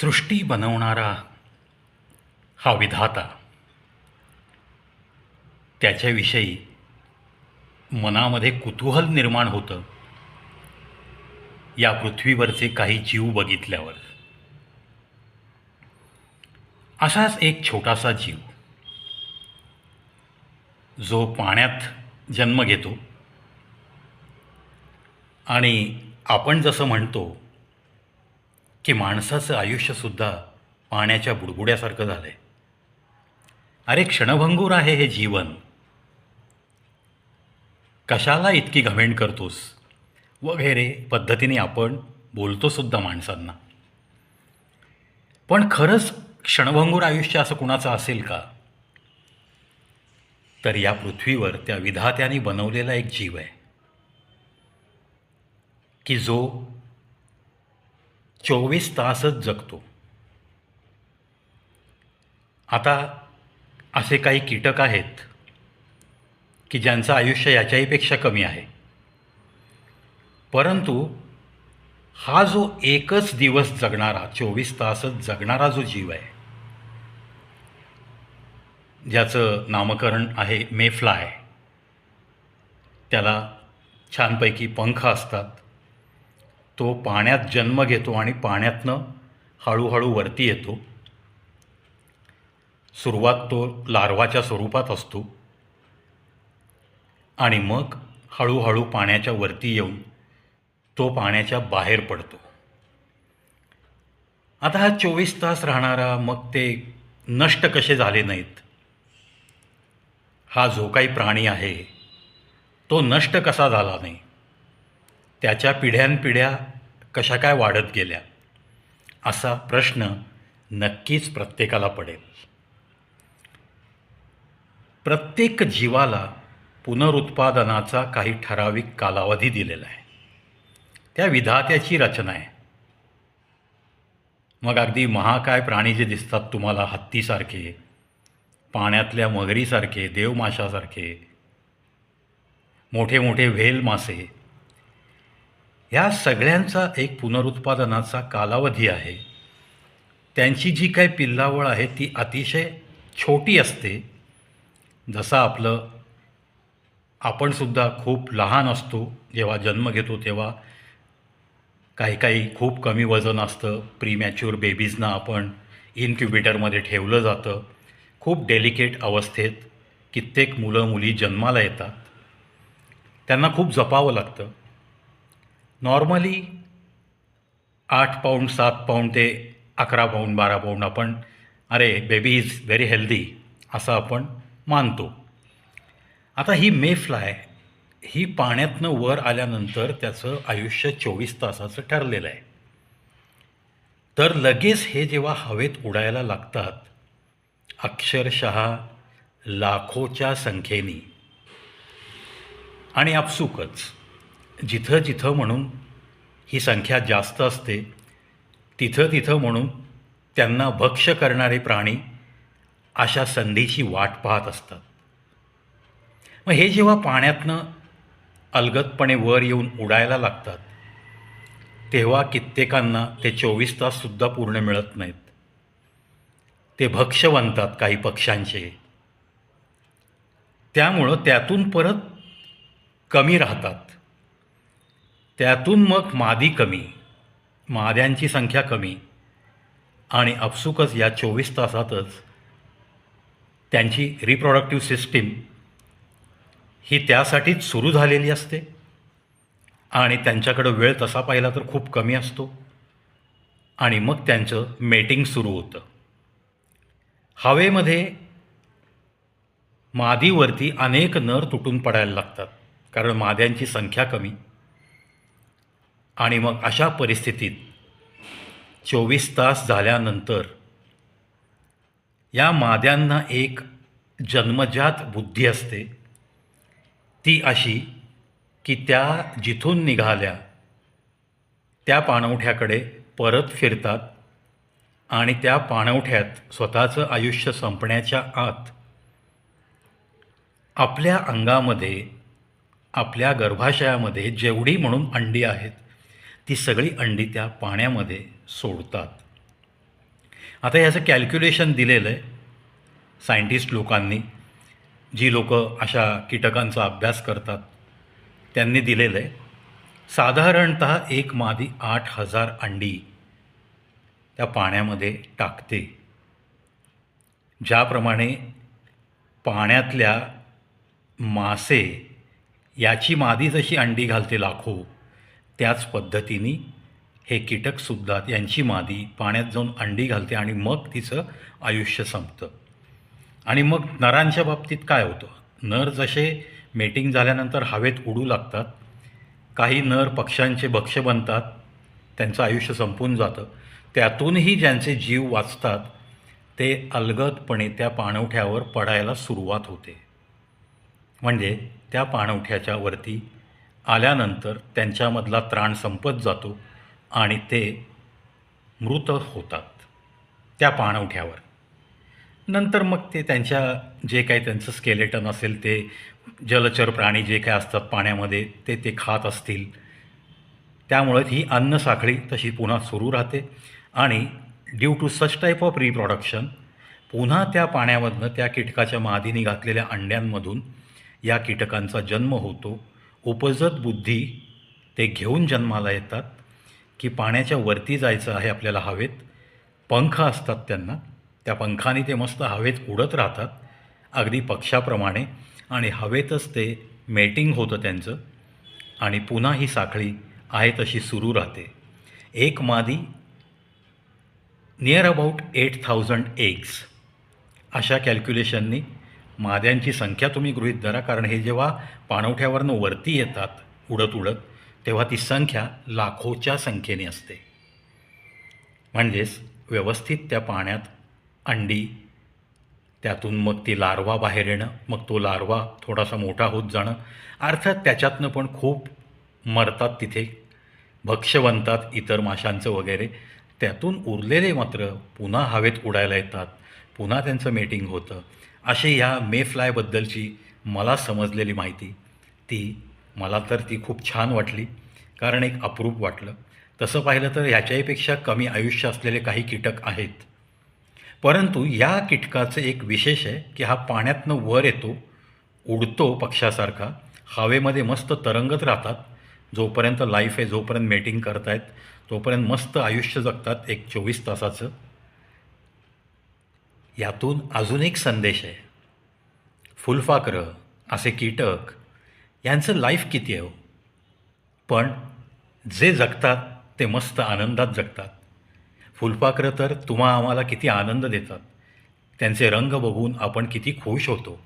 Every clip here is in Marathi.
सृष्टी बनवणारा हा विधाता. त्याच्याविषयी मनामध्ये कुतूहल निर्माण होतं. या पृथ्वीवरचे काही जीव बघितल्यावर. असाच एक छोटासा जीव. जो पाण्यात जन्म घेतो. आणि आपण जसं म्हणतो की माणसाचं आयुष्यसुद्धा पाण्याच्या बुडबुड्यासारखं झालं आहे अरे क्षणभंगूर आहे हे जीवन. कशाला इतकी घमेंड करतोस? वगैरे पद्धतीने आपण बोलतोसुद्धा माणसांना. पण खरंच क्षणभंगूर आयुष्य असं कुणाचं असेल का? तर या पृथ्वीवर त्या विधात्याने बनवलेला एक जीव आहे. की जो चोवीस तासच जगतो. आता असे काही कीटक आहेत की ज्यांचं आयुष्य याच्याहीपेक्षा कमी आहे. परंतु हा जो एकच दिवस जगणारा चोवीस तासच जगणारा जो जीव आहे ज्याचं नामकरण आहे मेफ्लाय त्याला छानपैकी पंख असतात. तो पाण्यात जन्म घेतो आणि पाण्यातनं हळूहळू वरती येतो. सुरुवात तो लार्वाच्या स्वरूपात असतो. आणि मग हळूहळू पाण्याच्या वरती येऊन तो पाण्याच्या बाहेर पडतो. आता हा चोवीस तास राहणारा मग ते नष्ट कसे झाले नाहीत? हा जो काही प्राणी आहे तो नष्ट कसा झाला नाही? त्याच्या पिढ्यानपिढ्या कशा काय वाढत गेल्या? असा प्रश्न नक्कीच प्रत्येकाला पडेल. प्रत्येक जीवाला पुनरुत्पादनाचा काही ठराविक कालावधी दिलेला आहे. त्या विधात्याची रचना आहे. मग अगदी महाकाय प्राणी जे दिसतात तुम्हाला हत्तीसारखे पाण्यातल्या मगरीसारखे देवमाशासारखे मोठे मोठे व्हेल मासे ह्या सगळ्यांचा एक पुनरुत्पादनाचा कालावधी आहे. त्यांची जी काही पिल्लावळ आहे ती अतिशय छोटी असते. जसं आपलं आपणसुद्धा खूप लहान असतो जेव्हा जन्म घेतो तेव्हा काही काही खूप कमी वजन असतं. प्रीमॅच्युअर बेबीजना आपण इन्क्युबेटरमध्ये ठेवलं जातं. खूप डेलिकेट अवस्थेत कित्येक मुलं मुली जन्माला येतात. त्यांना खूप जपावं लागतं. नॉर्मली आठ पाऊंड सात पाऊंड ते अकरा पाऊंड बारा पाऊंड आपण अरे बेबी इज व्हेरी हेल्दी असं आपण मानतो. आता ही मेफ्लाय ही पाण्यातनं वर आल्यानंतर त्याचं आयुष्य चोवीस तासाचं ठरलेलं आहे. तर लगेच हे जेव्हा हवेत उडायला लागतात अक्षरशः लाखोच्या संख्येने. आणि आपसुकच. जिथं जिथं म्हणून ही संख्या जास्त असते तिथं तिथं म्हणून त्यांना भक्ष करणारे प्राणी अशा संधीची वाट पाहत असतात. मग हे जेव्हा पाण्यातनं अलगदपणे वर येऊन उडायला लागतात तेव्हा कित्येकांना ते चोवीस ताससुद्धा पूर्ण मिळत नाहीत. ते भक्ष बनतात काही पक्ष्यांचे. त्यामुळं त्यातून परत कमी राहतात. त्यातून मग मादी कमी माद्यांची संख्या कमी आणि अफसुकच या चोवीस तासातच त्यांची रिप्रोडक्टिव्ह सिस्टीम ही त्यासाठीच सुरू झालेली असते आणि त्यांच्याकडं वेळ तसा पाहिला तर खूप कमी असतो आणि मग त्यांचं मेटिंग सुरू होतं. हवेमध्ये मादीवरती अनेक नर तुटून पडायला लागतात कारण माद्यांची संख्या कमी. आणि मग अशा परिस्थितीत चोवीस तास झाल्यानंतर या माद्यांना एक जन्मजात बुद्धी असते. ती अशी की त्या जिथून निघाल्या त्या पाणवठ्याकडे परत फिरतात आणि त्या पाणवठ्यात स्वतःचं आयुष्य संपण्याच्या आत आपल्या अंगामध्ये आपल्या गर्भाशयामध्ये जेवढी म्हणून अंडी आहेत ती सगळी अंडी त्या पाण्यामध्ये सोडतात. आता याचं कॅल्क्युलेशन दिलेलं आहे. सायंटिस्ट लोकांनी जी लोक अशा कीटकांचा अभ्यास करतात त्यांनी दिलेलं आहे. साधारणत एक मादी आठ हजार अंडी त्या पाण्यामध्ये टाकते. ज्याप्रमाणे पाण्यातल्या मासे याची मादी जशी अंडी घालते लाखो त्याच पद्धतीने हे कीटकसुद्धा यांची मादी पाण्यात जाऊन अंडी घालते आणि मग तिचं आयुष्य संपतं. आणि मग नरांच्या बाबतीत काय होतं? नर जसे मेटिंग झाल्यानंतर हवेत उडू लागतात काही नर पक्ष्यांचे भक्ष बनतात त्यांचं आयुष्य संपून जातं. त्यातूनही ज्यांचे जीव वाचतात ते अलगदपणे त्या पाणवठ्यावर पडायला सुरुवात होते. म्हणजे त्या पाणवठ्याच्या वरती आल्यानंतर त्यांच्यामधला त्राण संपत जातो आणि ते मृत होतात. त्या पाणवठ्यावर. नंतर मग ते त्यांच्या जे काही त्यांचं स्केलेटन असेल ते जलचर प्राणी जे काही असतात पाण्यामध्ये ते ते खात असतील. त्यामुळे ही अन्न साखळी तशी पुन्हा सुरू राहते आणि due to such type of reproduction पुन्हा त्या पाण्यामधनं त्या कीटकाच्या मादीने घातलेल्या अंड्यांमधून या कीटकांचा जन्म होतो. उपजत बुद्धी ते घेऊन जन्माला येतात की पाण्याच्या वरती जायचं आहे आपल्याला हवेत. पंख असतात त्यांना. त्या पंखाने ते मस्त हवेत उडत राहतात अगदी पक्षाप्रमाणे. आणि हवेतच ते मेटिंग होतं त्यांचं. आणि पुन्हा ही साखळी आहे तशी सुरू राहते. एक मादी near about eight thousand eggs अशा कॅल्क्युलेशननी माद्यांची संख्या तुम्ही गृहीत धरा कारण हे जेव्हा पाणवठ्यावरनं वरती येतात उडत उडत तेव्हा ती संख्या लाखोच्या संख्येने असते. म्हणजेच व्यवस्थित त्या पाण्यात अंडी त्यातून मग ती लार्वा बाहेर येणं मग तो लार्वा थोडासा मोठा होत जाणं अर्थात त्याच्यातनं पण खूप मरतात तिथे भक्ष्य बनतात इतर माशांचं वगैरे. त्यातून उरलेले मात्र पुन्हा हवेत उडायला येतात पुन्हा त्यांचं मेटिंग होतं. अशी ह्या मेफ्लायबद्दलची मला समजलेली माहिती. ती मला तर ती खूप छान वाटली. कारण एक अप्रूप वाटलं. तसं पाहिलं तर ह्याच्याहीपेक्षा कमी आयुष्य असलेले काही कीटक आहेत. परंतु या कीटकाचं एक विशेष आहे की हा पाण्यातनं वर येतो उडतो पक्षासारखा हवेमध्ये मस्त तरंगत राहतात. जोपर्यंत लाईफ आहे जोपर्यंत मेटिंग करतायत तोपर्यंत मस्त आयुष्य जगतात एक चोवीस तासाचं. यातून अजून एक संदेश आहे. फुलपाखरं असे कीटक यांचं लाईफ किती आहे हो? पण जे जगतात ते मस्त आनंदात जगतात. फुलपाखरं तर तुम्हा आम्हाला किती आनंद देतात. त्यांचे रंग बघून आपण किती खुश होतो.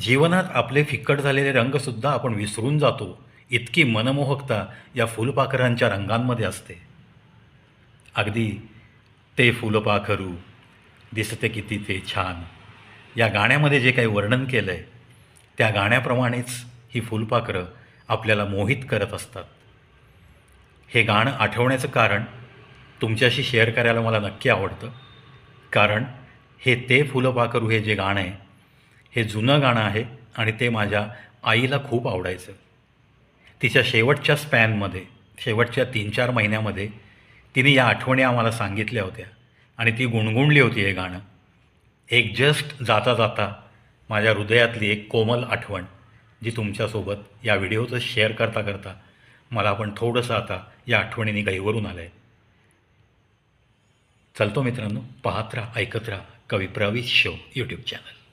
जीवनात आपले फिक्कट झालेले रंगसुद्धा आपण विसरून जातो. इतकी मनमोहकता या फुलपाखरांच्या रंगांमध्ये असते. अगदी ते फुलपाखरू दिसते किती ते छान. या गाण्यामध्ये जे काही वर्णन केलं आहे त्या गाण्याप्रमाणेच ही फुलपाखरं आपल्याला मोहित करत असतात. हे गाणं आठवण्याचं कारण तुमच्याशी शेअर करायला मला नक्की आवडतं. कारण हे ते फुलपाखरू हे जे गाणं आहे हे जुनं गाणं आहे आणि ते माझ्या आईला खूप आवडायचं. तिच्या शेवटच्या स्पॅनमध्ये शेवटच्या तीन चार महिन्यामध्ये तिने या आठवणी आम्हाला सांगितल्या होत्या. आणि ती गुणगुणली होती हे गाणं. एक जस्ट जाता जाता माझ्या हृदयातली एक कोमल आठवण जी तुमच्यासोबत या व्हिडिओचं शेअर करता करता मला पण थोडंसं आता या आठवणीने गहिवरून आलं आहे चलतो मित्रांनो पाहत राहा ऐकत राहा कवी प्रवीश शो यूट्यूब चॅनल